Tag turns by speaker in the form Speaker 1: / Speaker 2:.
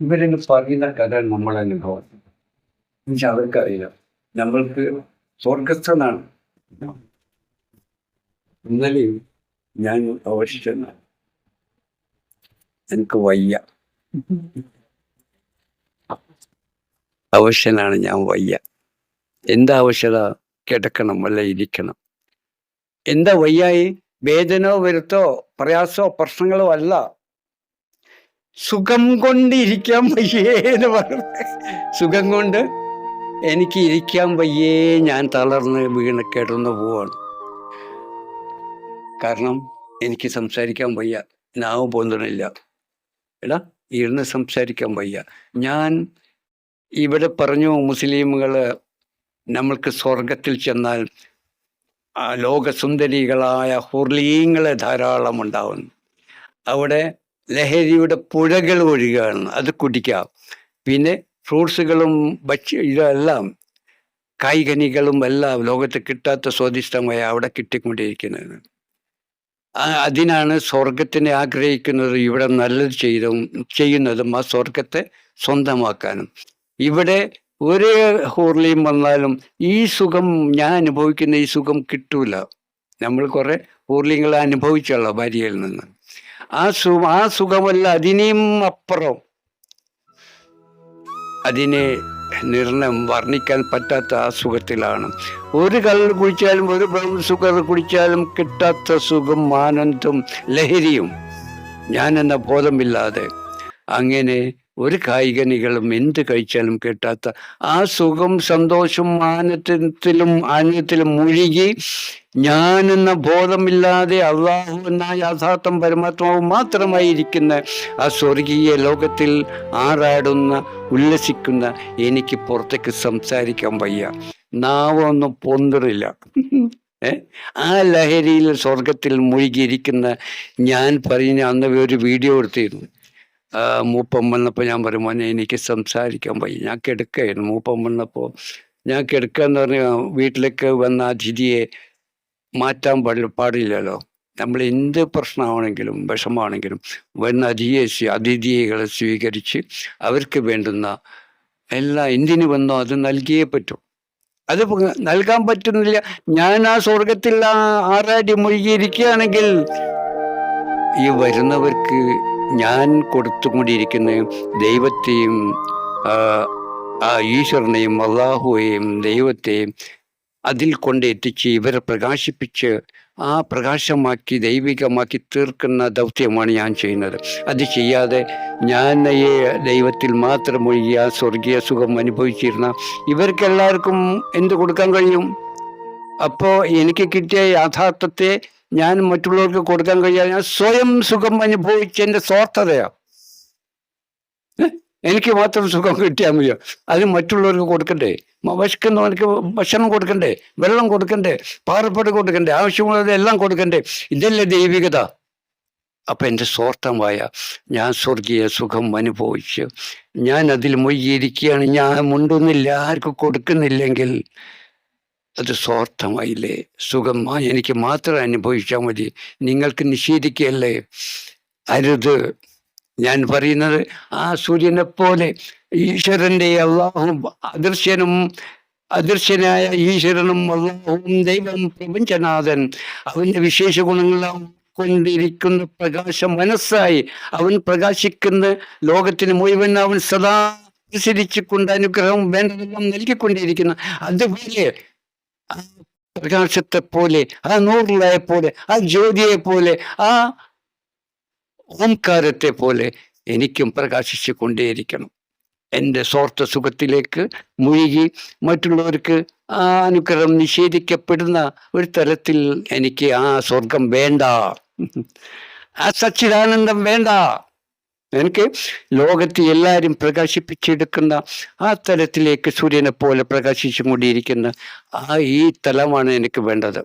Speaker 1: ഇവരെന്ന് പറയുന്ന കഥ നമ്മളെ അനുഭവം പക്ഷെ അവർക്കറിയില്ല നമ്മൾക്ക് സ്വർഗസ്ഥനാണ്. ഇന്നലെയും ഞാൻ അവശിഷ്ടന എനിക്ക് വയ്യ. അവശനാണ് ഞാൻ വയ്യ. എന്താ ആവശ്യത കിടക്കണം അല്ല? ഇരിക്കണം. എന്താ വയ്യായി? വേദനോ വരുത്തോ പ്രയാസോ? പ്രശ്നങ്ങളോ അല്ല. സുഖം കൊണ്ട് ഇരിക്കാൻ വയ്യേ എന്ന് പറഞ്ഞു. സുഖം കൊണ്ട് എനിക്ക് ഇരിക്കാൻ വയ്യേ ഞാൻ തളർന്ന് വീണ് കിടന്നു പോവാണ്. കാരണം എനിക്ക് സംസാരിക്കാൻ വയ്യ. നാവ് പോന്നില്ല എടാ ഇരുന്ന് സംസാരിക്കാൻ വയ്യ. ഞാൻ ഇവിടെ പറഞ്ഞു മുസ്ലിമുകൾ നമ്മൾക്ക് സ്വർഗത്തിൽ ചെന്നാൽ ലോകസുന്ദരികളായ ഹുർലീങ്ങളെ ധാരാളം ഉണ്ടാവുന്നു. അവിടെ ലഹരിയുടെ പുഴകൾ ഒഴുകുകയാണ് അത് കുടിക്കാം. പിന്നെ ഫ്രൂട്ട്സുകളും ഭക്ഷ്യ ഇതെല്ലാം കായ്കനികളും എല്ലാം ലോകത്ത് കിട്ടാത്ത സ്വാദിഷ്ടമായ അവിടെ കിട്ടിക്കൊണ്ടിരിക്കുന്നത്. അതിനാണ് സ്വർഗത്തിനെ ആഗ്രഹിക്കുന്നത് ഇവിടെ നല്ലത് ചെയ്തും ചെയ്യുന്നതും ആ സ്വർഗത്തെ സ്വന്തമാക്കാനും. ഇവിടെ ഒരേ ഹോർലിയും വന്നാലും ഈ സുഖം ഞാൻ അനുഭവിക്കുന്ന ഈ സുഖം കിട്ടൂല. നമ്മൾ കുറെ ഹോർലിങ്ങൾ അനുഭവിച്ചല്ലോ ഭാര്യയിൽ നിന്ന്. ആ സു ആ സുഖമല്ല അതിനെയും അപ്പുറം. അതിനെ നിർണയം വർണിക്കാൻ പറ്റാത്ത ആ സുഖത്തിലാണ്. ഒരു കള്ള് കുടിച്ചാലും ഒരു ബ്രൗൺ സുഗർ കുടിച്ചാലും കിട്ടാത്ത സുഖം ആനന്ദം ലഹരിയും. ഞാനെന്ന ബോധമില്ലാതെ അങ്ങനെ ഒരു കായികനികളും എന്ത് കഴിച്ചാലും കിട്ടാത്ത ആ സുഖം സന്തോഷം ആനത്തിലും ആനത്തിലും മുഴുകി ഞാനെന്ന ബോധമില്ലാതെ അള്ളാഹു എന്ന യാഥാർത്ഥം പരമാത്മാവ് മാത്രമായി ഇരിക്കുന്ന ആ സ്വർഗീയ ലോകത്തിൽ ആറാടുന്ന ഉല്ലസിക്കുന്ന എനിക്ക് പുറത്തേക്ക് സംസാരിക്കാൻ വയ്യ. നാവൊന്നും പൊന്തറില്ല. ആ ലഹരിയിൽ സ്വർഗത്തിൽ മുഴുകിയിരിക്കുന്ന ഞാൻ പറഞ്ഞ അന്ന് ഒരു വീഡിയോ എടുത്തിരുന്നു. മൂപ്പം വന്നപ്പോൾ ഞാൻ പറയും മോനെ എനിക്ക് സംസാരിക്കാൻ വയ്യ. ഞാൻ കിടക്കായിരുന്നു. മൂപ്പം വന്നപ്പോൾ ഞാൻ എന്ന് പറഞ്ഞാൽ വീട്ടിലേക്ക് വന്ന അതിഥിയെ മാറ്റാൻ പാടില്ല പാടില്ലല്ലോ. നമ്മൾ എന്ത് പ്രശ്നമാണെങ്കിലും വിഷമാണെങ്കിലും വന്ന അതിഥിയെ അതിഥികളെ സ്വീകരിച്ച് അവർക്ക് വേണ്ടുന്ന എല്ലാ എന്തിനു വന്നോ അത് നൽകിയേ പറ്റൂ. അത് നൽകാൻ പറ്റുന്നില്ല. ഞാൻ ആ സ്വർഗത്തിൽ ആ ആറാടി മുഴുകിയിരിക്കുകയാണെങ്കിൽ ഈ വരുന്നവർക്ക് ഞാൻ കൊടുത്തുകൊണ്ടിരിക്കുന്ന ദൈവത്തെയും ആ, ഈശ്വരനെയും അള്ളാഹുവേയും ദൈവത്തെയും അതിൽ കൊണ്ട് എത്തിച്ച് ഇവരെ പ്രകാശിപ്പിച്ച് ആ പ്രകാശമാക്കി ദൈവികമാക്കി തീർക്കുന്ന ദൗത്യമാണ് ഞാൻ ചെയ്യുന്നത്. അത് ചെയ്യാതെ ഞാൻ ഈ ദൈവത്തിൽ മാത്രം ഒഴുകി ആ സ്വർഗീയ സുഖം അനുഭവിച്ചിരുന്ന ഇവർക്കെല്ലാവർക്കും എന്ത് കൊടുക്കാൻ കഴിയും? അപ്പോൾ എനിക്ക് കിട്ടിയ യാഥാർത്ഥ്യത്തെ ഞാൻ മറ്റുള്ളവർക്ക് കൊടുക്കാൻ കഴിയാതെ ഞാൻ സ്വയം സുഖം അനുഭവിച്ച എന്റെ സ്വാർത്ഥതയാ. എനിക്ക് മാത്രം സുഖം കിട്ടിയാൽ മതിയോ? അത് മറ്റുള്ളവർക്ക് കൊടുക്കണ്ടേ? വിശക്കുന്നവനക്ക് ഭക്ഷണം കൊടുക്കണ്ടേ? വെള്ളം കൊടുക്കണ്ടേ? പാറപ്പാട് കൊടുക്കണ്ടേ? ആവശ്യമുള്ളത് എല്ലാം കൊടുക്കണ്ടേ? ഇതല്ലേ ദൈവികത. അപ്പൊ എന്റെ സ്വാർത്ഥമായ ഞാൻ സ്വർഗീയ സുഖം അനുഭവിച്ച് ഞാൻ അതിൽ മൊയ്യിരിക്കുകയാണ്. ഞാൻ മുണ്ടുന്നില്ല ആർക്കും കൊടുക്കുന്നില്ലെങ്കിൽ അത് സ്വാർത്ഥമായില്ലേ? സുഖം എനിക്ക് മാത്രം അനുഭവിച്ചാൽ മതി. നിങ്ങൾക്ക് നിഷേധിക്കുകയല്ലേ? അരുത്. ഞാൻ പറയുന്നത് ആ സൂര്യനെ പോലെ ഈശ്വരന്റെ അള്ളാഹും അദൃശ്യനും അദൃശ്യനായ ഈശ്വരനും അള്ളാഹുവും ദൈവം പ്രപഞ്ചനാഥൻ. അവന്റെ വിശേഷ ഗുണങ്ങളാം കൊണ്ടിരിക്കുന്ന പ്രകാശം മനസ്സായി. അവൻ പ്രകാശിക്കുന്ന ലോകത്തിന് മുഴുവൻ അവൻ സദാ അനുസരിച്ചുകൊണ്ട് അനുഗ്രഹം വേണ്ടതെല്ലാം നൽകിക്കൊണ്ടിരിക്കുന്ന. അതുപോലെ ആ പ്രകാശത്തെ പോലെ ആ നൂറിലായ പോലെ ആ ജ്യോതിയെ പോലെ ആ ഓംകാരത്തെ പോലെ എനിക്കും പ്രകാശിച്ചു കൊണ്ടേയിരിക്കണം എന്റെ സ്വാർത്ഥ സുഖത്തിലേക്ക് മുഴുകി മറ്റുള്ളവർക്ക് ആ അനുഗ്രഹം നിഷേധിക്കപ്പെടുന്ന ഒരു തരത്തിൽ എനിക്ക് ആ സ്വർഗം വേണ്ട. ആ സച്ചിദാനന്ദം വേണ്ട. എനിക്ക് ലോകത്തെ എല്ലാവരും പ്രകാശിപ്പിച്ചെടുക്കുന്ന ആ തലത്തിലേക്ക് സൂര്യനെ പോലെ പ്രകാശിച്ചു കൊണ്ടിരിക്കുന്ന ആ ഈ തലമാണ് എനിക്ക് വേണ്ടത്.